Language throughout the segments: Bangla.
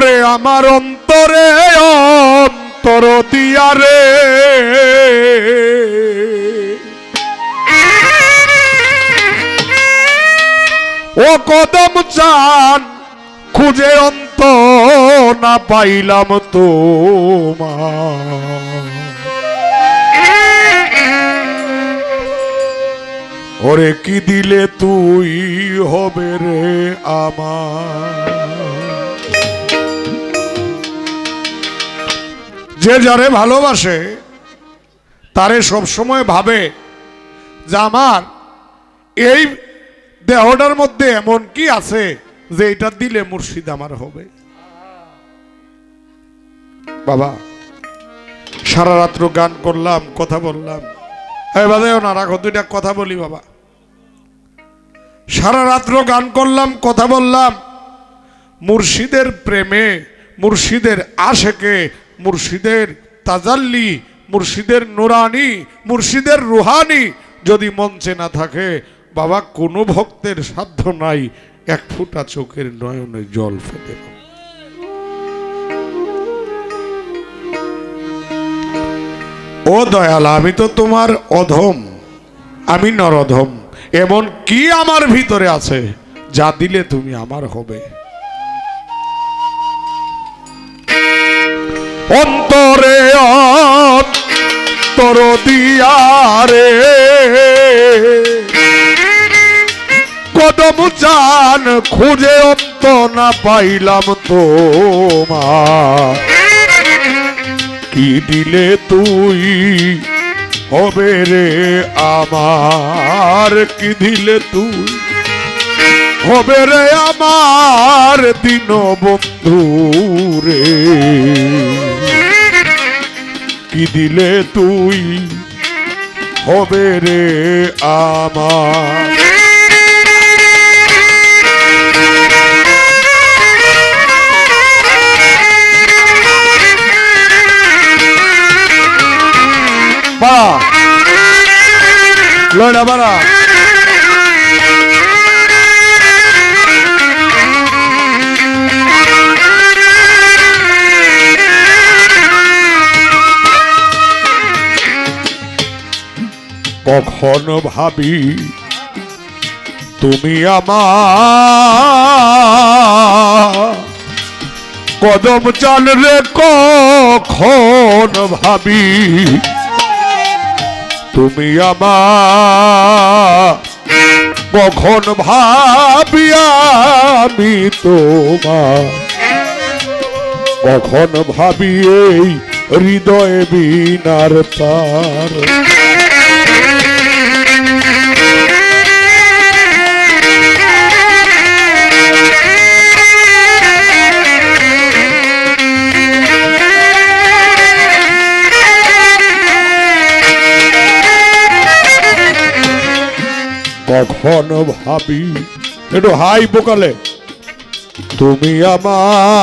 ওরে আমার অন্তরে, অন্তর দিয়ারে। ও কদম চান, খুঁজে অন্ত না পাইলাম তোমার। ওরে, কি দিলে তুই হবে রে আমার? যে যারে ভালোবাসে, তারে সবসময় ভাবে যে আমার এই দেহটার মধ্যে এমন কি আছে যে এটা দিলে মুর্শিদ আমার হবে। বাবা, সারা রাত্র গান করলাম, কথা বললাম। দুইটা কথা বলি বাবা। সারা রাত্র গান করলাম, কথা বললাম। মুর্শিদের প্রেমে, মুর্শিদের আশেকে মুর্শিদের তাজাল্লি, মুর্শিদের নুরানি, মুর্শিদের রুহানি যদি মঞ্চে না থাকে, বাবা, কোনো ভক্তের সাধ্য নাই, এক ফুটা চোখের নয়নে জল ফেলে। ও দয়াল, আমি তো তোমার অধম, আমি নরধম, এমন কি আমার ভিতরে আছে, যা দিলে তুমি আমার হবে অন্তরে অন্তর দিয়ারে। কদম চান খুঁজে অন্ত না পাইলাম তোমার। কি দিলে তুই হবে রে আমার? কি দিলে তুই হবে রে আমার দিন বন্ধু রে? কি দিলে তুই হবে রে আমার। বাড়া লয়টা বাড়া। কখনো ভাবি? তুমি আমার কদম চাল রে কখন ভাবি? তুমি আমার কখন ভাবি আমি তোমার? কখন ভাবি এই হৃদয় বিনার তার কখন ভাবি? একটু হাই বোকালে। তুমি আমার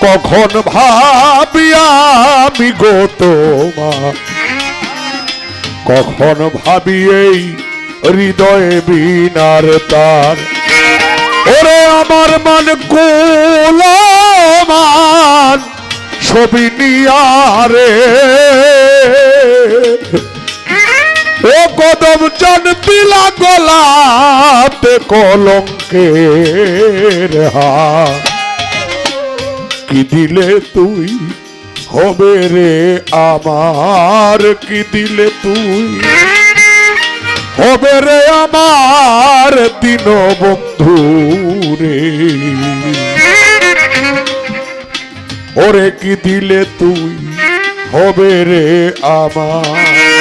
কখন ভাবি আমি গো তোমার? কখন ভাবি এই হৃদয়ে বিনার তার? ওরে আমার মান কুলমান ছবি নিয়ারে চান পিলা গলাতে কলঙ্কের কি দিলে তুই হবে রে আমার? কি দিলে তুই হবে রে আমার দিন বন্ধু রে? ওরে কি দিলে তুই হবে রে আমার?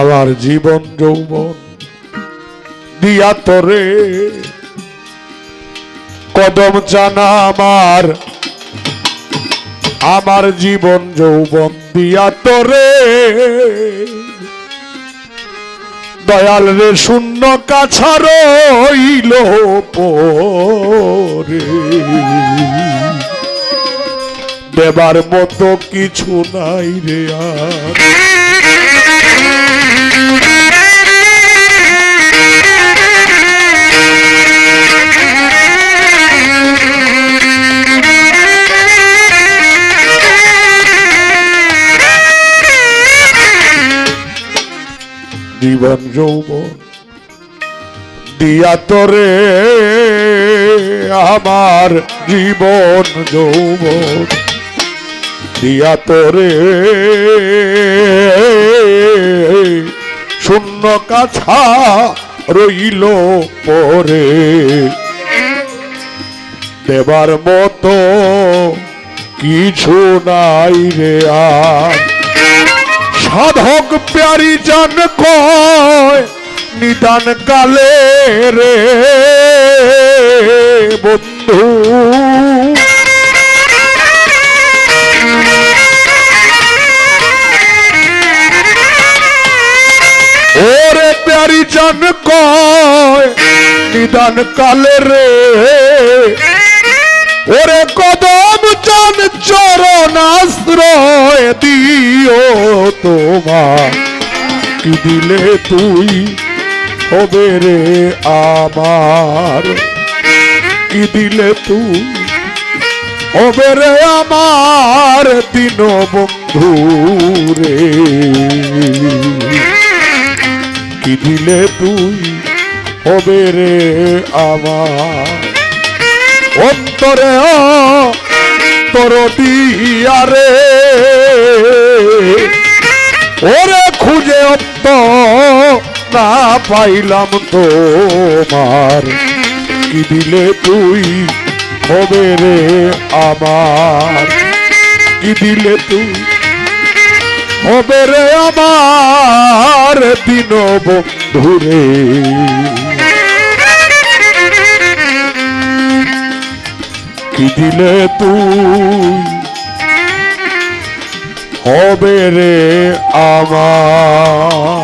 আমার জীবন যৌবন দিয়া তোরে। কদম জানা আমার আমার জীবন যৌবন দিয়া তোরে। দয়াল রে, শূন্য কাছা রইল দেবার মতো কিছু নাই রে আর। জীবন যৌবন দিয়া তোরে আমার জীবন যৌবন। দিয়া তোরে শূন্য কাছা রইল পরে। দেবার মতো কিছু নাই রে আর। সাধক প্যারি জান কয়, নিদান কালে রে বন্ধু। ওরে প্যারি জান কয়, নিদান কালে রে ওরে কদম চান চরণ আশ্রয় দিও তোমার। কি দিলে তুই হবে রে আমার? কি দিলে তুই হবে রে আমার দিন বন্ধু রে? কি দিলে তুই হবে রে আমার? অন্তরে তোর দিয়ারে ওরে খুঁজে অন্ত না পাইলাম তোমার। কি দিলে তুই হবে রে আমার? কি দিলে তুই হবে রে আমার? দিন বন্ধুরে কি দিলে তুই? হবে রে আমার।